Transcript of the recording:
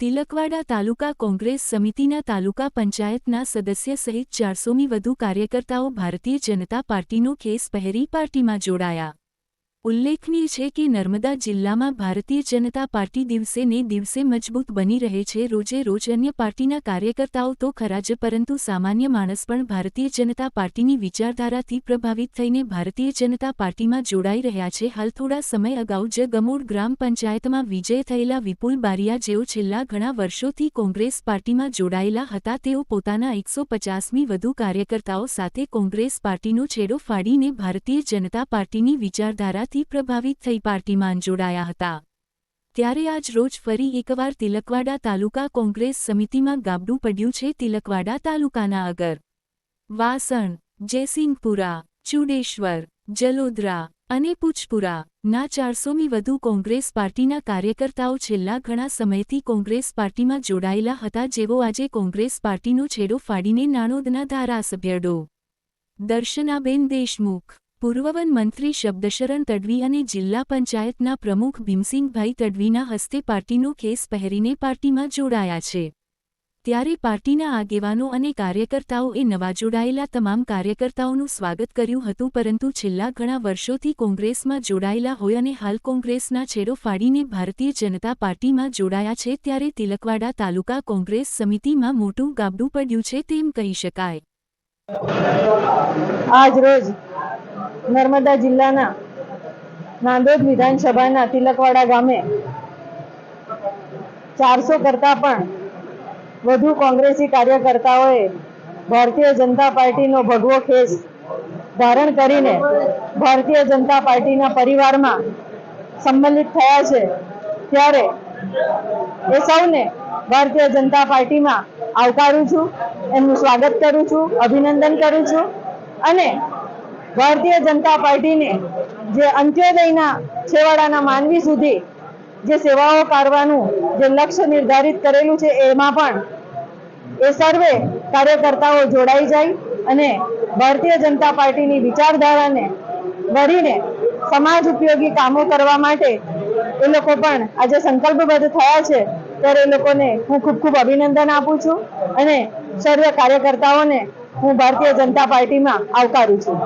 તિલકવાડા તાલુકા કોંગ્રેસ સમિતિના તાલુકા પંચાયતના સદસ્ય સહિત ચારસોમી વધુ કાર્યકર્તાઓ ભારતીય જનતા પાર્ટીનો કેસ પહેરી પાર્ટીમાં જોડાયા. ઉલ્લેખનીય છે કે નર્મદા જિલ્લામાં ભારતીય જનતા પાર્ટી દિવસે ને દિવસે મજબૂત બની રહે છે. રોજે રોજ અન્ય પાર્ટીના કાર્યકર્તાઓ તો ખરા જ, પરંતુ સામાન્ય માણસ પણ ભારતીય જનતા પાર્ટીની વિચારધારાથી પ્રભાવિત થઈને ભારતીય જનતા પાર્ટીમાં જોડાઈ રહ્યા છે. હાલ થોડા સમય અગાઉ જ ગમોડ ગ્રામ પંચાયતમાં વિજય થયેલા વિપુલ બારિયા જેઓ છેલ્લા ઘણા વર્ષોથી કોંગ્રેસ પાર્ટીમાં જોડાયેલા હતા, તેઓ પોતાના એકસો પચાસમી વધુ કાર્યકર્તાઓ સાથે કોંગ્રેસ પાર્ટીનો છેડો ફાડીને ભારતીય જનતા પાર્ટીની વિચારધારાથી પ્રભાવિત થઈ પાર્ટીમાં જોડાયા હતા. ત્યારે આજ રોજ ફરી એકવાર તિલકવાડા તાલુકા કોંગ્રેસ સમિતિમાં ગાબડું પડ્યું છે તિલકવાડા તાલુકાના અગર. વાસણ, જયસિંહપુરા, ચુડેશ્વર, જલોદરા અને પૂછપુરા ના ચારસોમી વધુ કોંગ્રેસ પાર્ટીના કાર્યકર્તાઓ છેલ્લા ઘણા સમયથી કોંગ્રેસ પાર્ટીમાં જોડાયેલા હતા જેઓ આજે કોંગ્રેસ પાર્ટીનો છેડો ફાડીને નાણોદના ધારાસભ્ય ડો. દર્શનાબેન દેશમુખ પૂર્વવન મંત્રી શબ્દશરણ તડવી અને જિલ્લા પંચાયતના પ્રમુખ ભીમસિંહભાઈ તડવીના હસ્તે પાર્ટીનો કેસ પહેરીને પાર્ટીમાં જોડાયા છે. ત્યારે પાર્ટીના આગેવાનો અને કાર્યકર્તાઓએ નવા જોડાયેલા તમામ કાર્યકર્તાઓનું સ્વાગત કર્યું હતું, પરંતુ છેલ્લા ઘણા વર્ષોથી કોંગ્રેસમાં જોડાયેલા હોય અને હાલ કોંગ્રેસના છેડો ફાડીને ભારતીય જનતા પાર્ટીમાં જોડાયા છે, ત્યારે તિલકવાડા તાલુકા કોંગ્રેસ સમિતિમાં મોટું ગાબડું પડ્યું છે, તેમ કહી શકાય. આજ નર્મદા જિલ્લાના નાંદોદ વિધાનસભાના તિલકવાડા ગામે ચારસો કરતા પણ વધુ કોંગ્રેસી કાર્યકર્તાઓએ ભારતીય જનતા પાર્ટીનો ભગવો ખેસ ધારણ કરીને ભારતીય જનતા પાર્ટીના પરિવારમાં સંમલિત થયા છે. ત્યારે એ સૌને ભારતીય જનતા પાર્ટીમાં આવકારું છું, એમનું સ્વાગત કરું છું, અભિનંદન કરું છું અને ભારતીય જનતા પાર્ટીને જે અંત્યોદયના છેવાડાના માનવી સુધી જે સેવાઓ કરવાનું જે લક્ષ્ય નિર્ધારિત કરેલું છે, એમાં પણ એ સર્વે કાર્યકર્તાઓ જોડાઈ જાય અને ભારતીય જનતા પાર્ટીની વિચારધારાને વળીને સમાજ ઉપયોગી કામો કરવા માટે એ લોકો પણ આજે સંકલ્પબદ્ધ થયા છે. ત્યારે એ લોકોને હું ખૂબ ખૂબ અભિનંદન આપું છું અને સર્વ કાર્યકર્તાઓને હું ભારતીય જનતા પાર્ટીમાં આવકારું છું.